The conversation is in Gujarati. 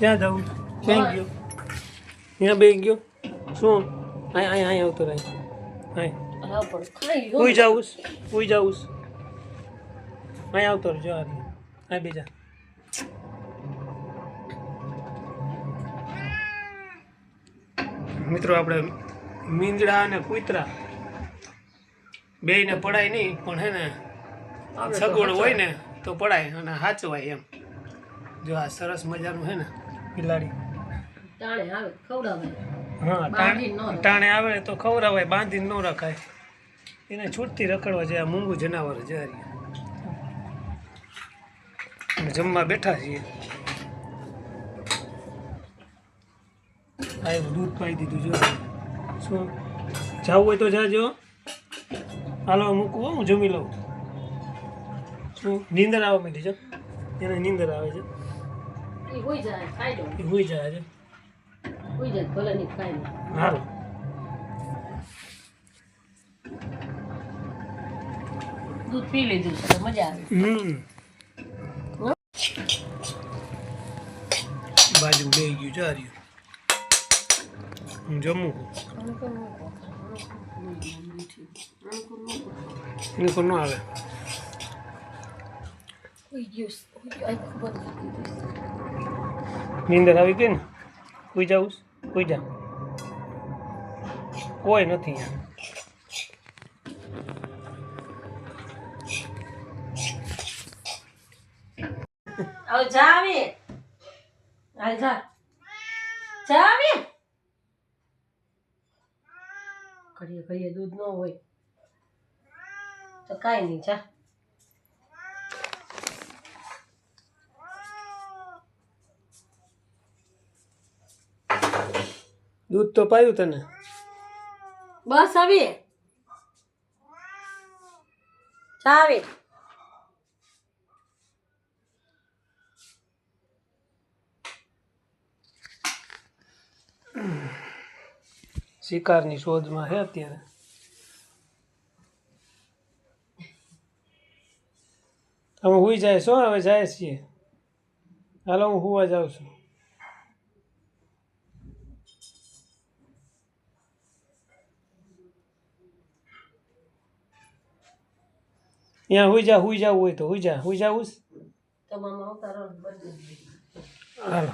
ક્યાં જવું ક્યાં ગયો? ત્યાં બે ગયો? શું? અહીં અહીં અહીં આવતો રહે. અહીં ઉઈ જાઉસ ઉઈ જાઉસ અહીં આવતો રહેજો અહીં બીજા મિત્રો આપણે મીંદડા અને કૂતરા બેયને પડાય નહીં પણ હે ને સગવડ હોય ને તો પડાય અને સાચવાય એમ. જો આ સરસ મજાનું હે ને બિલાડી. ટાણે આવે ખવડાવે. હા બાંધીને ન રખાય. આવે તો ખવડાવાય બાંધીને ન રખાય. એને છૂટથી રખડવા જાય મૂંગું જનાવર છે જમવા બેઠા છીએ. આ દૂધ પાઈ દીધું જો. શું? જાવું હોય તો જાજો. હાલો મૂકવું હો, હું જમી લઉં. શું? નીંદર આવવા માંડી છે એને નીંદર આવે છે. એ હોઈ જાય ખાઈ લો. એ હોઈ જાય છે હોઈ જાય ભલે નહીં ખાઈ લો હાલો દૂધ પી લીધું છે મજા આવે. હમ. બાજુ બે ગયું હું જમું એને કોઈ ન આવે હોઈ ગયું હોઈ ગયું આખું બંધ કરી દીધું નીંદર આવી ગઈ ને કોઈ જાઉં કોઈ જા કોઈ નથી અહીંયા. હવે જા આવે હાલ જા જા આવે ઘડીએ ઘડીએ દૂધ ન હોય તો કાંઈ નહીં જા દૂધ તો પાયું તને? બસ આવી જા શિકારની શોધમાં છે અત્યારે. અમે હુઈ જાય છો? હવે જાય છીએ. હાલો હું હુવા જાઉં છું. ત્યાં હોઈ જા હોઈ જવું હોય તો હોઈ જા હોઈ જાવું. તમામ અવતારો બદલી હાલો.